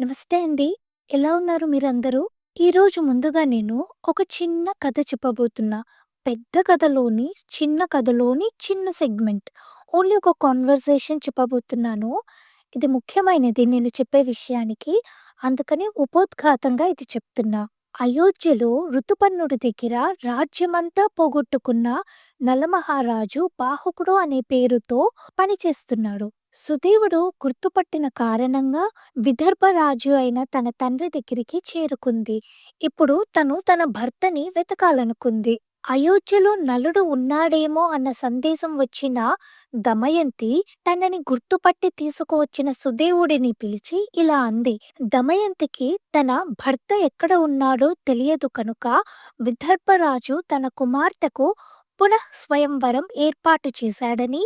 నమస్తే అండి. ఎలా ఉన్నారు మీరందరూ? ఈరోజు ముందుగా నేను ఒక చిన్న కథ చెప్పబోతున్నా. పెద్ద కథలోని, చిన్న కథలోని చిన్న సెగ్మెంట్. ఓన్లీ ఒక కాన్వర్సేషన్ చెప్పబోతున్నాను. ఇది ముఖ్యమైనది నేను చెప్పే విషయానికి. అందుకని ఉపోద్ఘాతంగా ఇది చెప్తున్నా. అయోధ్యలో ఋతుపన్నుడి దగ్గర రాజ్యమంతా పోగొట్టుకున్న నలమహారాజు బాహుకుడు అనే పేరుతో పనిచేస్తున్నాడు. సుదేవుడు గుర్తుపట్టిన కారణంగా విదర్భరాజు అయిన తన తండ్రి దగ్గరికి చేరుకుంది. ఇప్పుడు తను తన భర్తని వెతకాలనుకుంది. అయోధ్యలో నలుడు ఉన్నాడేమో అన్న సందేశం వచ్చిన దమయంతి తనని గుర్తుపట్టి తీసుకువచ్చిన సుదేవుడిని పిలిచి ఇలా అంది. దమయంతికి తన భర్త ఎక్కడ ఉన్నాడో తెలియదు కనుక విదర్భరాజు తన కుమార్తెకు పునః స్వయంవరం ఏర్పాటు చేశాడని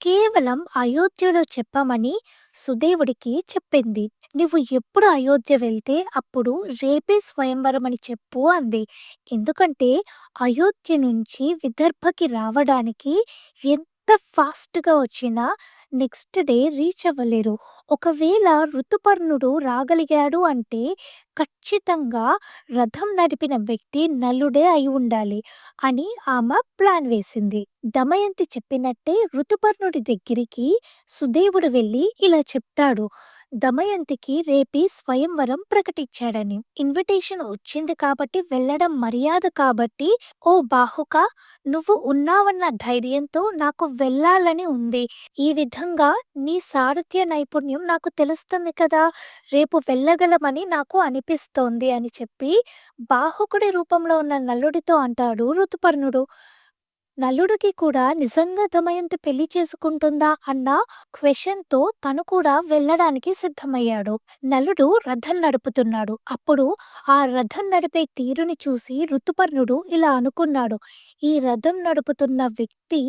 కేవలం అయోధ్యలో చెప్పమని సుదేవుడికి చెప్పింది. నువ్వు ఎప్పుడు అయోధ్య వెళ్తే అప్పుడు రేపే స్వయంవరం అని చెప్పు అంది. ఎందుకంటే అయోధ్య నుంచి విదర్భకి రావడానికి ఎంత ఫాస్ట్‌గా వచ్చినా నెక్స్ట్ డే రీచ్ అవ్వలేరు. ఒకవేళ ఋతుపర్ణుడు రాగలిగాడు అంటే ఖచ్చితంగా రథం నడిపిన వ్యక్తి నలుడే అయి ఉండాలి అని ఆమె ప్లాన్ వేసింది. దమయంతి చెప్పినట్టే ఋతుపర్ణుడి దగ్గరికి సుదేవుడు వెళ్ళి ఇలా చెప్తాడు. దమయంతికి రేపీ స్వయంవరం ప్రకటించాడని. ఇన్విటేషన్ వచ్చింది కాబట్టి వెళ్ళడం మర్యాద కాబట్టి ఓ బాహుక నువ్వు ఉన్నావన్న ధైర్యంతో నాకు వెళ్ళాలని ఉంది. ఈ విధంగా నీ సారథ్య నైపుణ్యం నాకు తెలుస్తుంది కదా! రేపు వెళ్ళగలమని నాకు అనిపిస్తోంది అని చెప్పి బాహుకుడి రూపంలో ఉన్న నల్లుడితో అంటాడు ఋతుపర్ణుడు. నలుడికి కూడా నిజంగా దమయంతి పెళ్ళి చేసుకుంటుందా అన్న క్వశ్చన్తో తను కూడా వెళ్ళడానికి సిద్ధమయ్యాడు. నలుడు రథం నడుపుతున్నాడు. అప్పుడు ఆ రథం నడిపే తీరుని చూసి ఋతుపర్ణుడు ఇలా అనుకున్నాడు. ఈ రథం నడుపుతున్న వ్యక్తి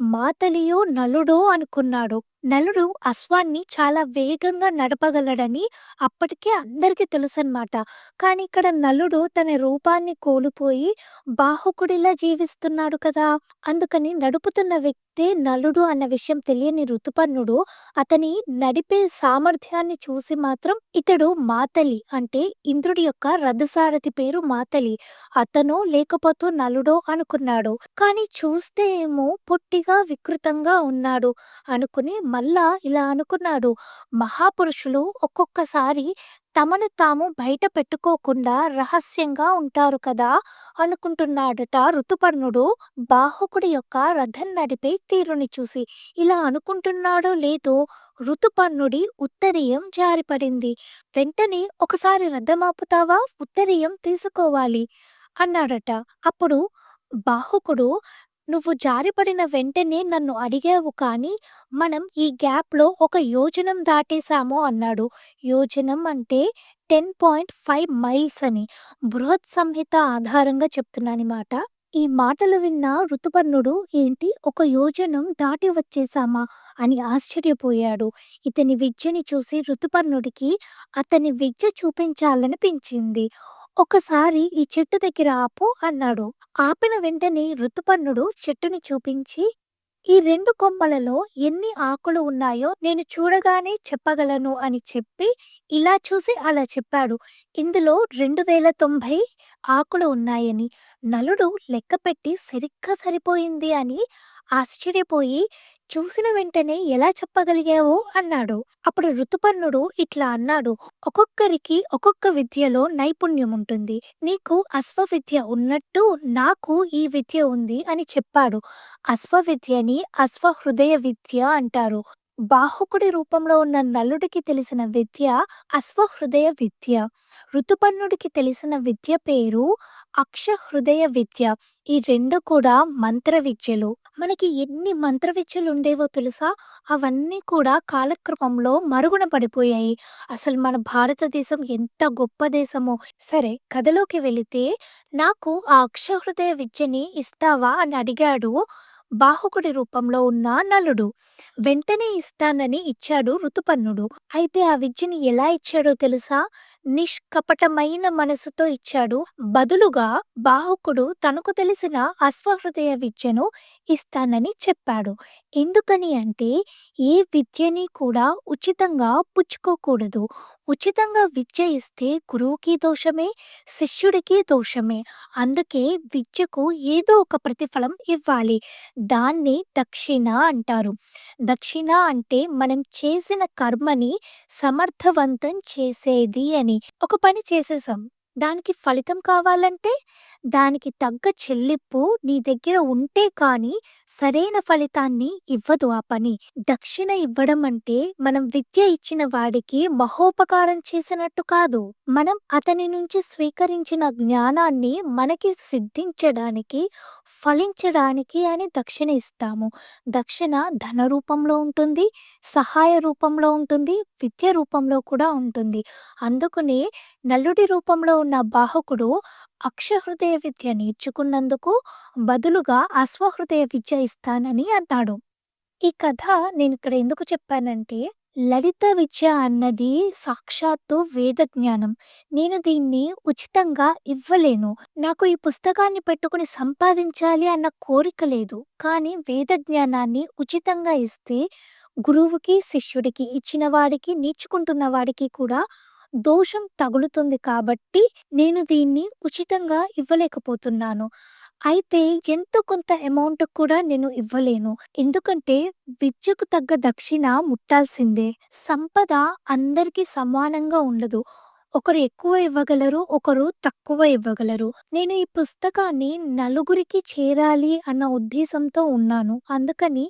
మాతలియో నలుడో అనుకున్నాడు. నలుడు అశ్వాన్ని చాలా వేగంగా నడపగలడని అప్పటికే అందరికీ తెలుసన్నమాట. కానీ ఇక్కడ నలుడు తన రూపాన్ని కోల్పోయి బాహుకుడిలా జీవిస్తున్నాడు కదా! అందుకని నడుపుతున్న వ్యక్తే నలుడు అన్న విషయం తెలియని ఋతుపర్ణుడు అతని నడిపే సామర్థ్యాన్ని చూసి మాత్రం ఇతడు మాతలి అంటే ఇంద్రుడి యొక్క రథసారథి పేరు మాతలి. అతను లేకపోతే నలుడో అనుకున్నాడు. కానీ చూస్తే ఏమో పొట్టిగా వికృతంగా ఉన్నాడు అనుకుని మళ్ళా ఇలా అనుకున్నాడు. మహాపురుషులు ఒక్కొక్కసారి తమను తాము బయట పెట్టుకోకుండా రహస్యంగా ఉంటారు కదా! అనుకుంటున్నాడట ఋతుపర్ణుడు బాహుకుడి యొక్క రథం నడిపే తీరుని చూసి. ఇలా అనుకుంటున్నాడో లేదో ఋతుపర్ణుడి ఉత్తరీయం జారిపడింది. వెంటనే ఒకసారి రథమాపుతావా ఉత్తరీయం తీసుకోవాలి అన్నాడట. అప్పుడు బాహుకుడు నువ్వు జారిపడిన వెంటనే నన్ను అడిగావు కానీ మనం ఈ గ్యాప్‌లో ఒక యోజనం దాటేశాము అన్నాడు. యోజనం అంటే 10.5 మైల్స్ అని. బృహత్ సంహిత ఆధారంగా చెప్తున్నానమాట. ఈ మాటలు విన్న ఋతుపర్ణుడు ఏంటి ఒక యోజనం దాటి వచ్చేశామా అని ఆశ్చర్యపోయాడు. ఇతని విద్యని చూసి ఋతుపర్ణుడికి అతని విద్య చూపించాలనిపించింది. ఒకసారి ఈ చెట్టు దగ్గర ఆపు అన్నాడు. ఆపిన వెంటనే ఋతుపర్ణుడు చెట్టుని చూపించి ఈ రెండు కొమ్మలలో ఎన్ని ఆకులు ఉన్నాయో నేను చూడగానే చెప్పగలను అని చెప్పి ఇలా చూసి అలా చెప్పాడు. ఇందులో 2090 ఆకులు ఉన్నాయని. నలుడు లెక్కపెట్టి సరిగ్గా సరిపోయింది అని ఆశ్చర్యపోయి చూసిన వెంటనే ఎలా చెప్పగలిగావు అన్నాడు. అప్పుడు ఋతుపర్ణుడు ఇట్లా అన్నాడు. ఒక్కొక్కరికి ఒక్కొక్క విద్యలో నైపుణ్యం ఉంటుంది. నీకు అశ్వవిద్య ఉన్నట్టు నాకు ఈ విద్య ఉంది అని చెప్పాడు. అశ్వవిద్యని అశ్వహృదయ విద్య అంటారు. బాహుకుడి రూపంలో ఉన్న నలుడికి తెలిసిన విద్య అశ్వహృదయ విద్య. ఋతుపర్ణుడికి తెలిసిన విద్య పేరు అక్షహృదయ విద్య. ఈ రెండు కూడా మంత్ర విద్యలు. మనకి ఎన్ని మంత్ర విద్యలు ఉండేవో తెలుసా? అవన్నీ కూడా కాలక్రమంలో మరుగున పడిపోయాయి. అసలు మన భారతదేశం ఎంత గొప్ప దేశమో! సరే కథలోకి వెళితే నాకు ఆ అక్షహృదయ విద్యని ఇస్తావా అని అడిగాడు బాహుకుడి రూపంలో ఉన్న నలుడు. వెంటనే ఇస్తానని ఇచ్చాడు ఋతుపర్ణుడు. అయితే ఆ విద్యని ఎలా ఇచ్చాడో తెలుసా? నిష్కపటమైన మనసుతో ఇచ్చాడు. బదులుగా బాహుకుడు తనకు తెలిసిన అశ్వహృదయ విద్యను ఇస్తానని చెప్పాడు. ఎందుకని అంటే, ఏ విద్యని కూడా ఉచితంగా పుచ్చుకోకూడదు. ఉచితంగా విద్య ఇస్తే గురువుకి దోషమే, శిష్యుడికి దోషమే. అందుకే విద్యకు ఏదో ఒక ప్రతిఫలం ఇవ్వాలి. దాన్ని దక్షిణ అంటారు. దక్షిణ అంటే మనం చేసిన కర్మని సమర్థవంతం చేసేది అని. ఒక పని చేసేసాం. దానికి ఫలితం కావాలంటే, దానికి తగ్గ చెల్లింపు నీ దగ్గర ఉంటే కానీ సరైన ఫలితాన్ని ఇవ్వదు ఆ పని. దక్షిణ ఇవ్వడం అంటే మనం విద్య ఇచ్చిన వాడికి మహోపకారం చేసినట్టు కాదు. మనం అతని నుంచి స్వీకరించిన జ్ఞానాన్ని మనకి సిద్ధించడానికి, ఫలించడానికి అని దక్షిణ ఇస్తాము. దక్షిణ ధన రూపంలో ఉంటుంది, సహాయ రూపంలో ఉంటుంది, విద్య రూపంలో కూడా ఉంటుంది. అందుకనే నల్లుడి రూపంలో ఉన్న బాహకుడు అక్షహృదయ విద్య నేర్చుకున్నందుకు బదులుగా అశ్వహృదయ విద్య ఇస్తానని అన్నాడు. ఈ కథ నేను ఇక్కడ ఎందుకు చెప్పానంటే, లలిత విద్య అన్నది సాక్షాత్తు వేద జ్ఞానం. నేను దీన్ని ఉచితంగా ఇవ్వలేను. నాకు ఈ పుస్తకాన్ని పెట్టుకుని సంపాదించాలి అన్న కోరిక లేదు. కానీ వేద జ్ఞానాన్ని ఉచితంగా ఇస్తే గురువుకి, శిష్యుడికి ఇచ్చిన వాడికి, నేర్చుకుంటున్న వాడికి కూడా దోషం తగులుతుంది కాబట్టి నేను దీన్ని ఉచితంగా ఇవ్వలేకపోతున్నాను. అయితే ఎంతో కొంత అమౌంట్ కూడా నేను ఇవ్వలేను. ఎందుకంటే విద్యకు తగ్గ దక్షిణ ముట్టాల్సిందే. సంపద అందరికీ సమానంగా ఉండదు. ఒకరు ఎక్కువ ఇవ్వగలరు, ఒకరు తక్కువ ఇవ్వగలరు. నేను ఈ పుస్తకాన్ని నలుగురికి చేరాలి అన్న ఉద్దేశంతో ఉన్నాను. అందుకని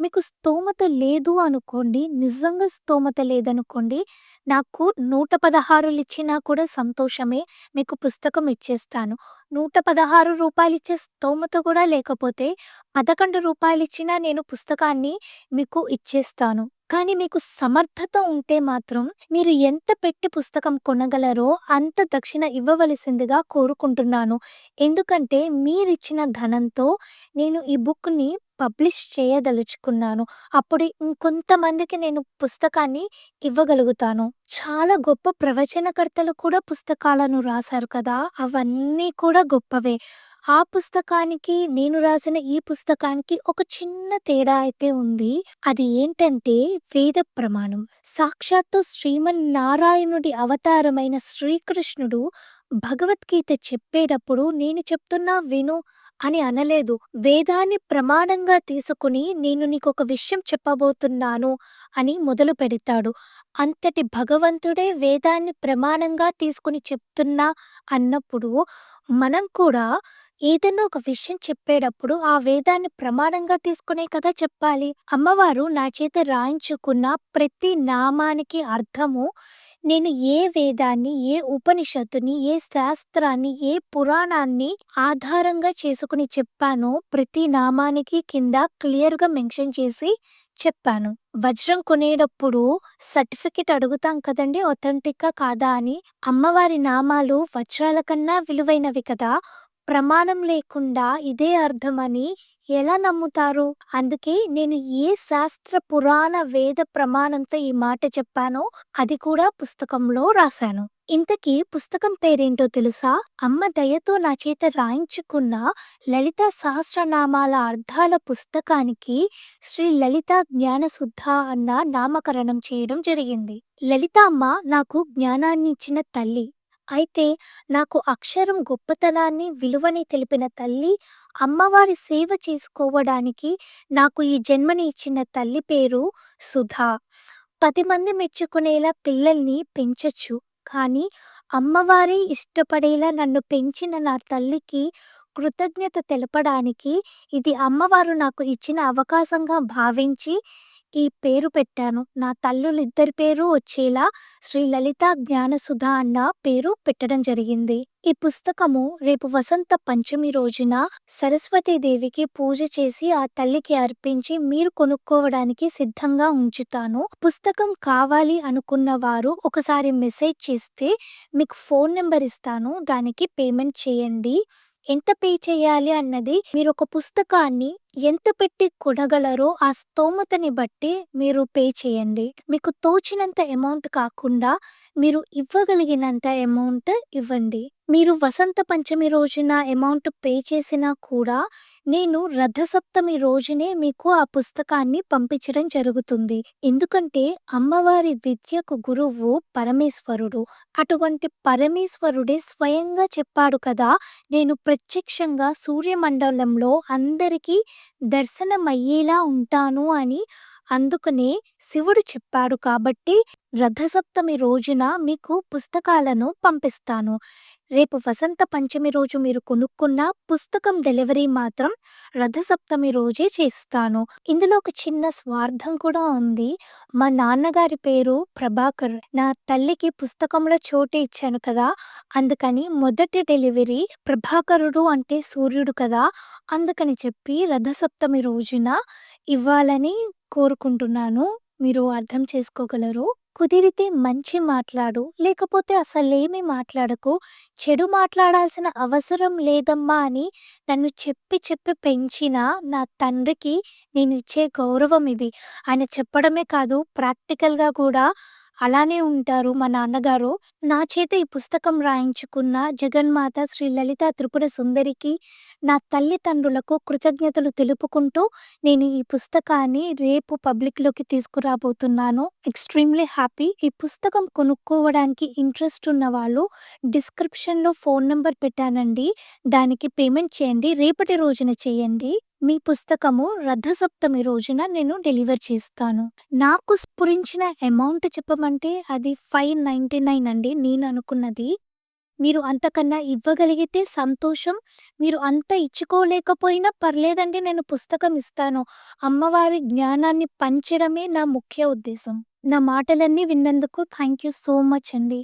మీకు స్తోమత లేదు అనుకోండి, నిజంగా స్తోమత లేదనుకోండి, నాకు 116 ఇచ్చినా కూడా సంతోషమే. మీకు పుస్తకం ఇచ్చేస్తాను. నూట పదహారు రూపాయలు ఇచ్చే స్తోమత కూడా లేకపోతే పదకొండు రూపాయలు ఇచ్చినా నేను పుస్తకాన్ని మీకు ఇచ్చేస్తాను. కానీ మీకు సమర్థత ఉంటే మాత్రం మీరు ఎంత పెట్టి పుస్తకం కొనగలరో అంత దక్షిణ ఇవ్వవలసిందిగా కోరుకుంటున్నాను. ఎందుకంటే మీరిచ్చిన ధనంతో నేను ఈ బుక్‌ని పబ్లిష్ చేయదలుచుకున్నాను. అప్పుడు ఇంకొంతమందికి నేను పుస్తకాన్ని ఇవ్వగలుగుతాను. చాలా గొప్ప ప్రవచనకర్తలు కూడా పుస్తకాలను రాశారు కదా! అవన్నీ కూడా గొప్పవే. ఆ పుస్తకానికి, నేను రాసిన ఈ పుస్తకానికి ఒక చిన్న తేడా అయితే ఉంది. అది ఏంటంటే వేద ప్రమాణం. సాక్షాత్తు శ్రీమన్నారాయణుడి అవతారమైన శ్రీకృష్ణుడు భగవద్గీత చెప్పేటప్పుడు నేను చెప్తున్నా విను అని అనలేదు. వేదాన్ని ప్రమాణంగా తీసుకుని నేను నీకొక విషయం చెప్పబోతున్నాను అని మొదలు పెడతాడు అంతటి భగవంతుడే వేదాన్ని ప్రమాణంగా తీసుకుని చెప్తున్నా అన్నప్పుడు మనం కూడా ఏదన్నా ఒక విషయం చెప్పేటప్పుడు ఆ వేదాన్ని ప్రమాణంగా తీసుకునే కదా చెప్పాలి. అమ్మవారు నా చేత రాయించుకున్న ప్రతి నామానికి అర్థము నేను ఏ వేదాన్ని, ఏ ఉపనిషత్తుని, ఏ శాస్త్రాన్ని, ఏ పురాణాన్ని ఆధారంగా చేసుకుని చెప్పానో ప్రతి నామానికి కింద క్లియర్‌గా మెన్షన్ చేసి చెప్పాను. వజ్రం కొనేటప్పుడు సర్టిఫికేట్ అడుగుతాం కదండీ! ఆథెంటికా కాదా అని. అమ్మవారి నామాలు వజ్రాల కన్నా విలువైనవి కదా! ప్రమాణం లేకుండా ఇదే అర్థమని ఎలా నమ్ముతారు? అందుకే నేను ఏ శాస్త్ర, పురాణ, వేద ప్రమాణంతో ఈ మాట చెప్పానో అది కూడా పుస్తకంలో రాశాను. ఇంతకీ పుస్తకం పేరేంటో తెలుసా? అమ్మ దయతో నా చేత రాయించుకున్న లలితా సహస్రనామాల అర్థాల పుస్తకానికి శ్రీ లలితా జ్ఞానశుద్ధ అన్న నామకరణం చేయడం జరిగింది. లలితామ్మ నాకు జ్ఞానాన్నిచ్చిన తల్లి. అయితే నాకు అక్షరం గొప్పతనాన్ని, విలువని తెలిపిన తల్లి, అమ్మవారి సేవ చేసుకోవడానికి నాకు ఈ జన్మని ఇచ్చిన తల్లి పేరు సుధా. పదిమంది మెచ్చుకునేలా పిల్లల్ని పెంచచ్చు కానీ అమ్మవారే ఇష్టపడేలా నన్ను పెంచిన నా తల్లికి కృతజ్ఞత తెలపడానికి ఇది అమ్మవారు నాకు ఇచ్చిన అవకాశంగా భావించి ఈ పేరు పెట్టాను. నా తల్లులిద్దరి పేరు వచ్చేలా శ్రీ లలితా జ్ఞానసుధ అన్న పేరు పెట్టడం జరిగింది. ఈ పుస్తకము రేపు వసంత పంచమి రోజున సరస్వతీదేవికి పూజ చేసి ఆ తల్లికి అర్పించి మీరు కొనుక్కోవడానికి సిద్ధంగా ఉంచుతాను. పుస్తకం కావాలి అనుకున్న వారు ఒకసారి మెసేజ్ చేస్తే మీకు ఫోన్ నెంబర్ ఇస్తాను. దానికి పేమెంట్ చేయండి. ఎంత పే చేయాలి అన్నది మీరొక పుస్తకాన్ని ఎంత పెట్టి కొనగలరో ఆ స్తోమతని బట్టి మీరు పే చేయండి. మీకు తోచినంత అమౌంట్ కాకుండా మీరు ఇవ్వగలిగినంత అమౌంట్ ఇవ్వండి. మీరు వసంత పంచమి రోజున అమౌంట్ పే చేసినా కూడా నేను రథసప్తమి రోజునే మీకు ఆ పుస్తకాన్ని పంపించడం జరుగుతుంది. ఎందుకంటే అమ్మవారి విద్యకు గురువు పరమేశ్వరుడు. అటువంటి పరమేశ్వరుడే స్వయంగా చెప్పాడు కదా! నేను ప్రత్యక్షంగా సూర్యమండలంలో అందరికీ దర్శనమయ్యేలా ఉంటాను అని. అందుకనే శివుడు చెప్పాడు కాబట్టి రథసప్తమి రోజున మీకు పుస్తకాలను పంపిస్తాను. రేపు వసంత పంచమి రోజు మీరు కొనుక్కున్న పుస్తకం డెలివరీ మాత్రం రథసప్తమి రోజే చేస్తాను. ఇందులో ఒక చిన్న స్వార్థం కూడా ఉంది. మా నాన్నగారి పేరు ప్రభాకర్. నా తల్లికి పుస్తకంలో చోటు ఇచ్చాను కదా! అందుకని మొదటి డెలివరీ ప్రభాకరుడు అంటే సూర్యుడు కదా! అందుకని చెప్పి రథసప్తమి రోజున ఇవ్వాలని కోరుకుంటున్నాను. మీరు అర్థం చేసుకోగలరు. కుదిరితే మంచి మాట్లాడు. లేకపోతే అసలేమి మాట్లాడకు. చెడు మాట్లాడాల్సిన అవసరం లేదమ్మా అని నన్ను చెప్పి చెప్పి పెంచిన నా తండ్రికి నేను ఇచ్చే గౌరవం ఇది. ఆయన చెప్పడమే కాదు ప్రాక్టికల్‌గా కూడా అలానే ఉంటారు మా నాన్నగారు. నా చేత ఈ పుస్తకం రాయించుకున్న జగన్మాత శ్రీ లలిత త్రిపుర సుందరికి, నా తల్లిదండ్రులకు కృతజ్ఞతలు తెలుపుకుంటూ నేను ఈ పుస్తకాన్ని రేపు పబ్లిక్‌లోకి తీసుకురాబోతున్నాను. Extremely happy. ఈ పుస్తకం కొనుక్కోవడానికి ఇంట్రెస్ట్ ఉన్న వాళ్ళు డిస్క్రిప్షన్‌లో ఫోన్ నెంబర్ పెట్టానండి. దానికి పేమెంట్ చేయండి. రేపటి రోజున చేయండి. మీ పుస్తకము రథసప్తమి రోజున నేను డెలివర్ చేస్తాను. నాకు స్ఫురించిన అమౌంట్ చెప్పమంటే అది 599 అండి నేను అనుకున్నది మీరు అంతకన్నా ఇవ్వగలిగితే సంతోషం. మీరు అంత ఇచ్చుకోలేకపోయినా పర్లేదండి నేను పుస్తకం ఇస్తాను. అమ్మవారి జ్ఞానాన్ని పంచడమే నా ముఖ్య ఉద్దేశం. నా మాటలన్నీ విన్నందుకు థ్యాంక్ యూ సో మచ్ అండి.